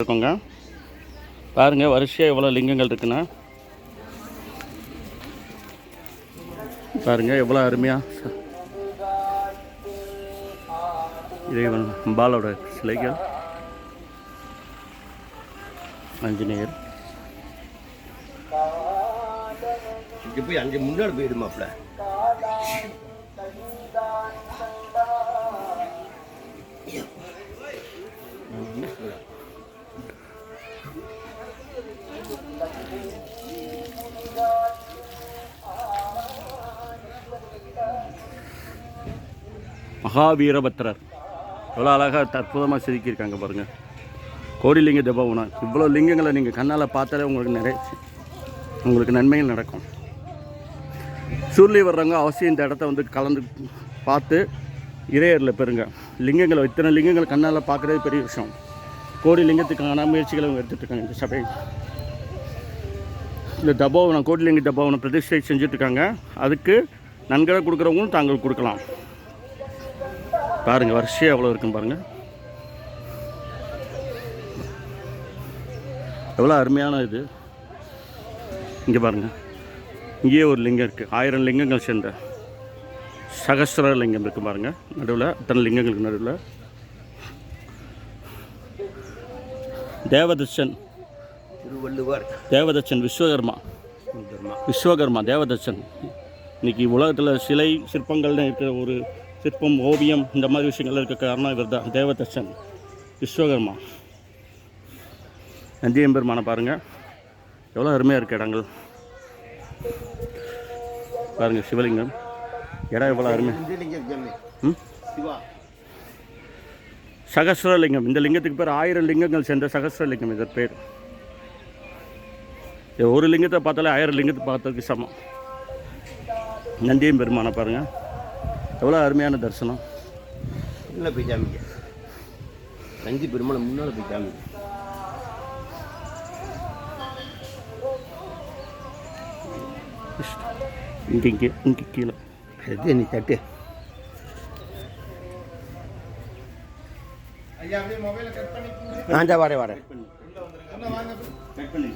இருக்கோங்க பாருங்க வரிசையாக எவ்வளோ லிங்கங்கள் இருக்குன்னா. பாருங்க எவ்வளோ அருமையாக இறைவன் அம்பாலோட சிலைகள். ஆஞ்சநேயர். இங்கே போய் அங்கே முன்னாடி போயிடுமாப்ல மகாவீரபத்ரர் எவ்வளோ அழகாக அற்புதமாக செதுக்கியிருக்காங்க பாருங்கள் கோடிலிங்க தபோவனம் இவ்வளோ லிங்கங்களை நீங்கள் கண்ணால் பார்த்தாலே உங்களுக்கு நிறைய உங்களுக்கு நன்மைகள் நடக்கும். சூரிய வர்றவங்க அவசியம் இந்த இடத்த வந்து கலந்து பார்த்து இறையரில் பெறுங்க. லிங்கங்களை இத்தனை லிங்கங்களை கண்ணால் பார்க்குறது பெரிய விஷயம். கோடி லிங்கத்துக்கான முயற்சிகளை அவங்க எடுத்துட்டு இருக்காங்க இந்த சபை இந்த தபோவனம் கோடிலிங்க தபோவனம் பிரதிஷ்டை செஞ்சுட்ருக்காங்க அதுக்கு நன்கொடை கொடுக்குறவங்களும் தாங்கள் கொடுக்கலாம். பாருங்க வரிசையாக எவ்வளோ இருக்குன்னு பாருங்க. எவ்வளோ அருமையான இது. இங்கே பாருங்க. இங்கேயே ஒரு லிங்கம் இருக்குது ஆயிரம் லிங்கங்கள் சேர்ந்த சகஸ்ர லிங்கம் இருக்கு பாருங்க. நடுவில் அத்தனை லிங்கங்களுக்கு நடுவில். தேவதச்சன். திருவள்ளுவர். தேவதச்சன் விஸ்வகர்மா. விஸ்வகர்மா தேவதச்சன். இன்னைக்கு உலகத்தில் சிலை சிற்பங்கள்னு இருக்கிற ஒரு சிற்பம் ஓவியம் இந்த மாதிரி விஷயங்கள்லாம் இருக்க காரணம் இவர் தான். தேவதர்ஷன் விஸ்வகர்மா. நந்தியம் பெருமானை பாருங்கள் எவ்வளோ அருமையாக இருக்குது இடங்கள். பாருங்கள் சிவலிங்கம். இடம் எவ்வளோ அருமை. இந்திலிங்கம் ம் இந்த லிங்கத்துக்கு பேர் ஆயிரம் லிங்கங்கள் சேர்ந்த சகஸ்ரலிங்கம் இதற்கு பேர். ஒரு லிங்கத்தை பார்த்தாலே ஆயிரம் லிங்கத்தை பார்த்ததுக்கு சமம். நந்தியம் பெருமானை பாருங்கள் எவ்வளோ அருமையான தரிசனம். முன்னால் போய் ஜாமிங்க நந்தி பெருமாள் முன்னால் போய் ஜாமிங்க இங்கே இங்கே இங்கே கீழே. எது நீ தட்டு. வரேன் கட் பண்ணி.